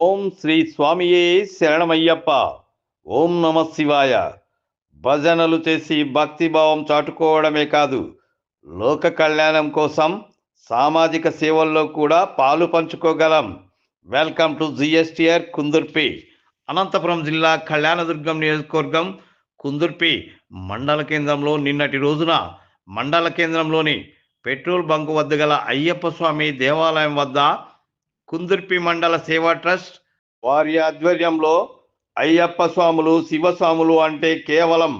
ఓం శ్రీ స్వామియే శరణమయ్యప్ప. ఓం నమ శివాయ. భజనలు చేసి భక్తిభావం చాటుకోవడమే కాదు లోక కళ్యాణం కోసం సామాజిక సేవల్లో కూడా పాలు పంచుకోగలం. Welcome to GSTR Kundurpi Anantapur జిల్లా కళ్యాణదుర్గం నియోజకవర్గం కుందుర్పి మండల కేంద్రంలో నిన్నటి రోజున మండల కేంద్రంలోని పెట్రోల్ బంకు వద్ద గల అయ్యప్ప స్వామి దేవాలయం వద్ద కుందుర్పి మండల సేవా ట్రస్ట్ వారి ఆధ్వర్యంలో అయ్యప్ప స్వాములు శివస్వాములు అంటే కేవలం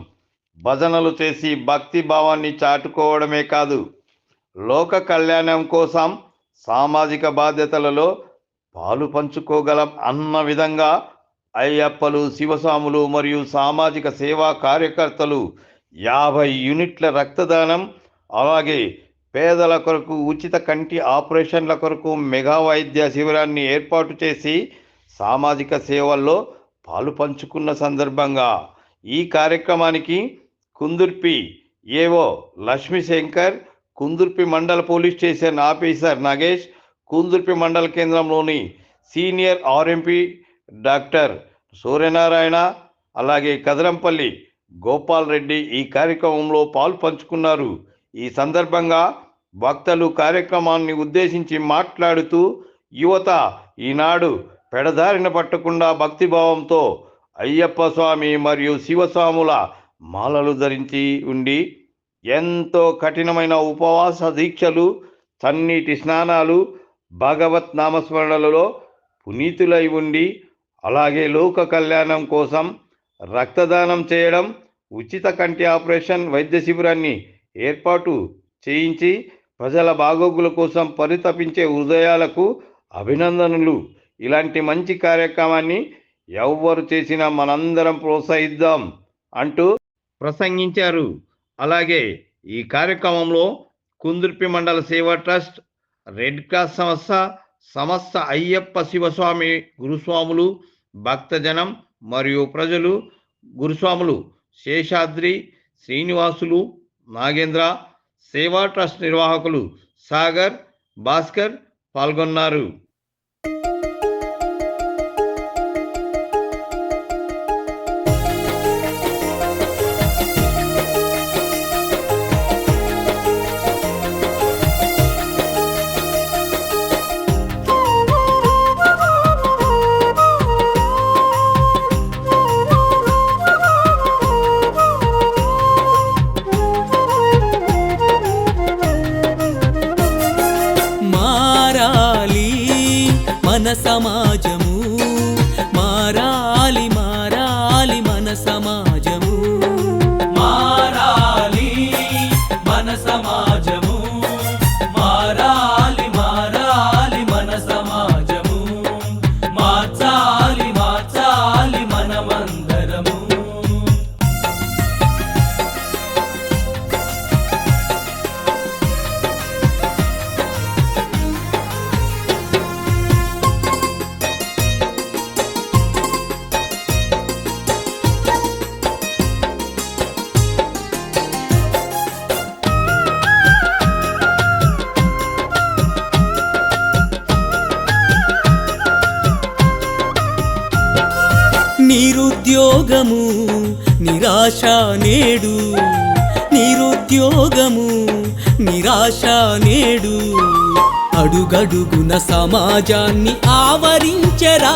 భజనలు చేసి భక్తి భావాన్ని చాటుకోవడమే కాదు లోక కళ్యాణం కోసం సామాజిక బాధ్యతలలో పాలు పంచుకోగలం అన్న విధంగా అయ్యప్పలు శివస్వాములు మరియు సామాజిక సేవా కార్యకర్తలు యాభై యూనిట్ల రక్తదానం అలాగే పేదల కొరకు ఉచిత కంటి ఆపరేషన్ల కొరకు మెగా వైద్య శిబిరాన్ని ఏర్పాటు చేసి సామాజిక సేవల్లో పాలు పంచుకున్న సందర్భంగా ఈ కార్యక్రమానికి కుందుర్పి ఏవో లక్ష్మీశంకర్ కుందుర్పి మండల police station officer Nagesh Kundurpi మండల కేంద్రంలోని సీనియర్ ఆర్ఎంపీ డాక్టర్ సూర్యనారాయణ అలాగే కదరంపల్లి గోపాల్ రెడ్డి ఈ కార్యక్రమంలో పాలు పంచుకున్నారు. ఈ సందర్భంగా భక్తలు కార్యక్రమాన్ని ఉద్దేశించి మాట్లాడుతూ యువత ఈనాడు పెడదారిన పట్టకుండా భక్తిభావంతో అయ్యప్ప స్వామి మరియు శివస్వాముల మాలలు ధరించి ఉండి ఎంతో కఠినమైన ఉపవాస దీక్షలు సన్నీటి స్నానాలు భగవత్ నామస్మరణలలో పునీతులై ఉండి అలాగే లోక కళ్యాణం కోసం రక్తదానం చేయడం ఉచిత కంటి ఆపరేషన్ వైద్య శిబిరాన్ని ఏర్పాటు చేయించి ప్రజల బాగోగుల కోసం పరితపించే హృదయాలకు అభినందనలు. ఇలాంటి మంచి కార్యక్రమాన్ని ఎవ్వరు చేసినా మనందరం ప్రోత్సహిద్దాం అంటూ ప్రసంగించారు. అలాగే ఈ కార్యక్రమంలో కుందుర్పి మండల సేవా ట్రస్ట్ రెడ్ క్రాస్ సంస్థ సమస్త అయ్యప్ప శివస్వామి గురుస్వాములు భక్తజనం మరియు ప్రజలు గురుస్వాములు శేషాద్రి శ్రీనివాసులు నాగేంద్ర సేవా ట్రస్ట్ నిర్వాహకులు సాగర్ భాస్కర్ పాల్గొన్నారు. మన సమాజము. మారాలి మారాలి మన సమాజము. మారాలి మన సమాజము. మారాలి మారాలి మన సమాజము. మార్చాలి నిరుద్యోగము నిరాశ నేడు. నిరుద్యోగము నిరాశ నేడు. అడుగడుగున సమాజాన్ని ఆవరించరా.